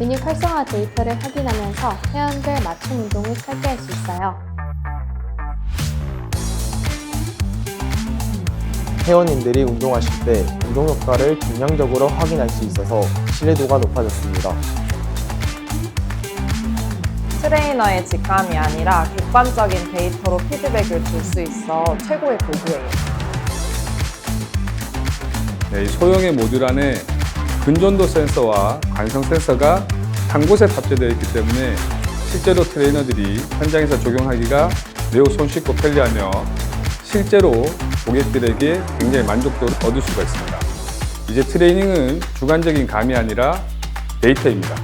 근육 활성화 데이터를 확인하면서 회원별 맞춤 운동을 설계할 수 있어요. 회원님들이 운동하실 때 운동 효과를 경량적으로 확인할 수 있어서 신뢰도가 높아졌습니다. 트레이너의 직감이 아니라 객관적인 데이터로 피드백을 줄 수 있어 최고의 도구예요. 네, 이 소형의 모듈 안에 근전도 센서와 관성 센서가 한 곳에 탑재되어 있기 때문에 실제로 트레이너들이 현장에서 적용하기가 매우 손쉽고 편리하며 실제로 고객들에게 굉장히 만족도를 얻을 수가 있습니다. 이제 트레이닝은 주관적인 감이 아니라 데이터입니다.